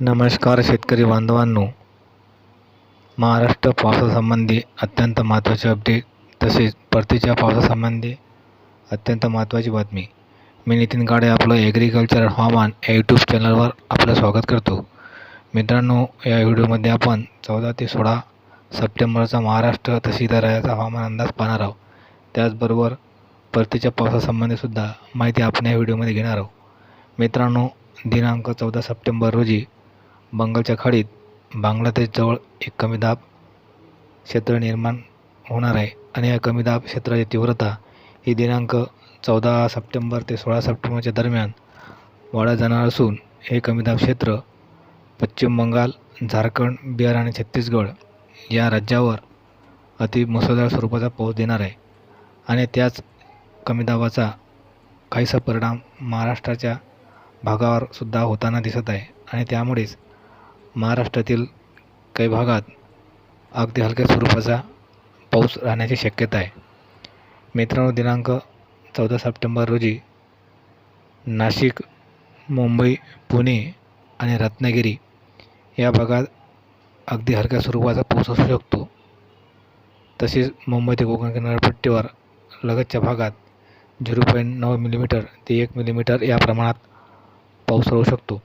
नमस्कार शेतकरी बांधवांनो. महाराष्ट्र पावसासंबंधी अत्यंत महत्त्वाचे अपडेट तसेच परतीच्या पावसासंबंधी अत्यंत महत्त्वाची बातमी. मी नितीन काळे आपलं ॲग्रिकल्चर हवामान या यूट्यूब चॅनलवर आपलं स्वागत करतो. मित्रांनो या व्हिडिओमध्ये आपण चौदा ते सोळा सप्टेंबरचा महाराष्ट्र तसेच इतर हवामान अंदाज पाहणार आहोत. त्याचबरोबर परतीच्या पावसासंबंधीसुद्धा माहिती आपण या व्हिडिओमध्ये घेणार आहोत. मित्रांनो दिनांक चौदा सप्टेंबर रोजी बंगालच्या खाडीत बांगलादेशजवळ एक कमी दाब क्षेत्र निर्माण होणार आहे आणि या कमी दाब क्षेत्राची तीव्रता ही दिनांक चौदा सप्टेंबर ते सोळा सप्टेंबरच्या दरम्यान वाढत जाणार असून हे कमी दाब क्षेत्र पश्चिम बंगाल झारखंड बिहार आणि छत्तीसगड या राज्यावर अति मुसळधार स्वरूपाचा पाऊस देणार आहे आणि त्याच कमी दाबाचा काहीसा परिणाम महाराष्ट्राच्या भागावर सुद्धा होताना दिसत आहे आणि त्यामुळेच महाराष्ट्रातील काही भागात अगदी हलक्या स्वरूपाचा पाऊस राहण्याची शक्यता आहे. मित्रांनो दिनांक चौदा सप्टेंबर रोजी नाशिक मुंबई पुणे आणि रत्नागिरी या भागात अगदी हलक्या स्वरूपाचा पाऊस असू शकतो. तसेच मुंबई ते कोकण किनारपट्टीवर लगतच्या भागात झिरो पॉईंट नऊ मिलीमीटर ते एक मिलीमीटर या प्रमाणात पाऊस राहू शकतो.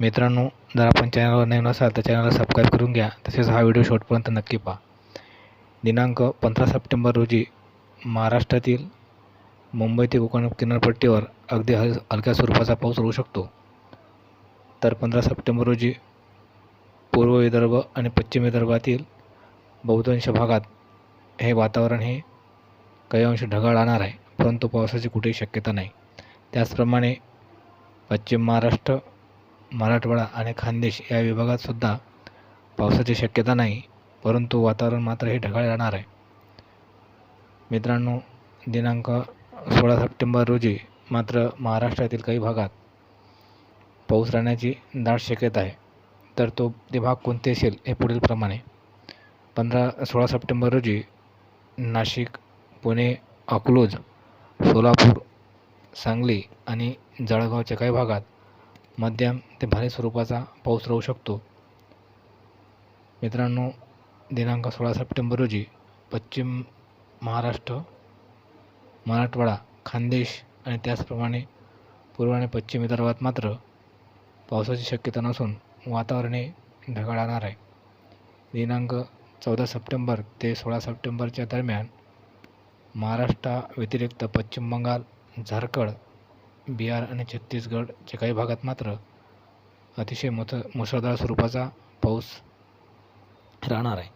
मित्रांनो जर आपण चॅनलवर नवीन असाल तर चॅनलला सबस्क्राईब करून घ्या. तसेच हा व्हिडिओ शेवटपर्यंत नक्की पहा. दिनांक पंधरा सप्टेंबर रोजी महाराष्ट्रातील मुंबई ते कोकण किनारपट्टीवर अगदी हल हलक्या स्वरूपाचा पाऊस होऊ शकतो. तर पंधरा सप्टेंबर रोजी पूर्व विदर्भ आणि पश्चिम विदर्भातील बहुतांश भागात हे वातावरण हे काही अंश ढगाळ राहणार आहे. परंतु पावसाची कुठेही शक्यता नाही. त्याचप्रमाणे पश्चिम महाराष्ट्र मराठवाडा आणि खानदेश या विभागातसुद्धा पावसाची शक्यता नाही परंतु वातावरण मात्र हे ढगाळ राहणार आहे. मित्रांनो दिनांक सोळा सप्टेंबर रोजी मात्र महाराष्ट्रातील काही भागात पाऊस राहण्याची दाट शक्यता आहे. तर तो ते भाग कोणते असेल हे पुढीलप्रमाणे पंधरा सोळा सप्टेंबर रोजी नाशिक पुणे अकलूज सोलापूर सांगली आणि जळगावच्या काही भागात मध्यम ते भारी स्वरूपाचा पाऊस राहू शकतो. मित्रांनो दिनांक सोळा सप्टेंबर रोजी पश्चिम महाराष्ट्र मराठवाडा खानदेश आणि त्याचप्रमाणे पूर्व आणि पश्चिम विदर्भात मात्र पावसाची शक्यता नसून वातावरण हे आहे. दिनांक चौदा सप्टेंबर ते सोळा सप्टेंबरच्या दरम्यान महाराष्ट्राव्यतिरिक्त पश्चिम बंगाल झारखंड बिहार आणि छत्तीसगडच्या काही भागात मात्र अतिशय मोठ मुसळधार स्वरूपाचा पाऊस राहणार आहे.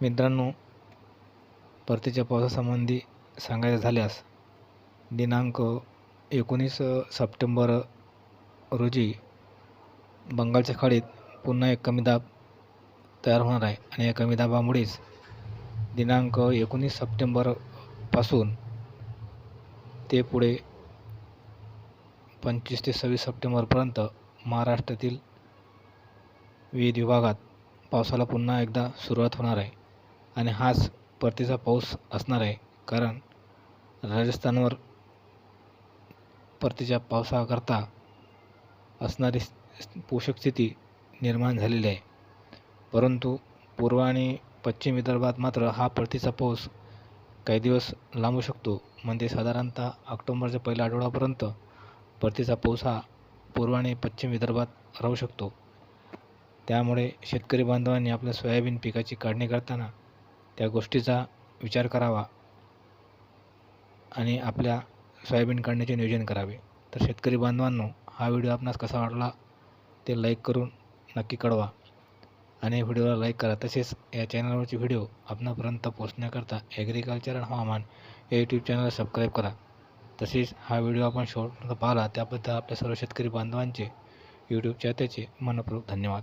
मित्रांनो परतीच्या पावसासंबंधी सांगायचं झाल्यास दिनांक एकोणीस सप्टेंबर रोजी बंगालच्या खाडीत पुन्हा एक कमी दाब तयार होणार आहे आणि या कमी दाबामुळेच दिनांक एकोणीस सप्टेंबरपासून ते पुढे पंचवीस ते सव्वीस सप्टेंबरपर्यंत महाराष्ट्रातील विविध विभागात पावसाला पुन्हा एकदा सुरुवात होणार आहे. आणि हाच परतीचा पाऊस असणार आहे कारण राजस्थानवर परतीच्या पावसाकरता असणारी पोषक स्थिती निर्माण झालेली आहे. परंतु पूर्व आणि पश्चिम विदर्भात मात्र हा परतीचा पाऊस काही दिवस लांबू शकतो. म्हणजे साधारणतः ऑक्टोंबरच्या पहिल्या आठवड्यापर्यंत परतीचा पाऊस हा पूर्व आणि पश्चिम विदर्भात राहू शकतो. त्यामुळे शेतकरी बांधवांनी आपल्या सोयाबीन पिकाची काढणी करताना त्या गोष्टीचा विचार करावा आणि आपल्या सोयाबीन काढण्याचे नियोजन करावे. तर शेतकरी बांधवांनो हा व्हिडिओ आपणास कसा वाटला ते लाईक करून नक्की कळवा आणि व्हिडिओला लाईक करा. तसेच या चॅनलवरचे व्हिडिओ आपणापर्यंत पोहोचण्याकरता ॲग्रिकल्चर अँड हवामान या यूट्यूब चॅनलला सबस्क्राईब करा. तसेच हा व्हिडिओ आपण शेवटपर्यंत पाहिला त्याबद्दल आपल्या सर्व शेतकरी बांधवांचे यूट्यूब चाहत्याचे मनपूर्वक धन्यवाद.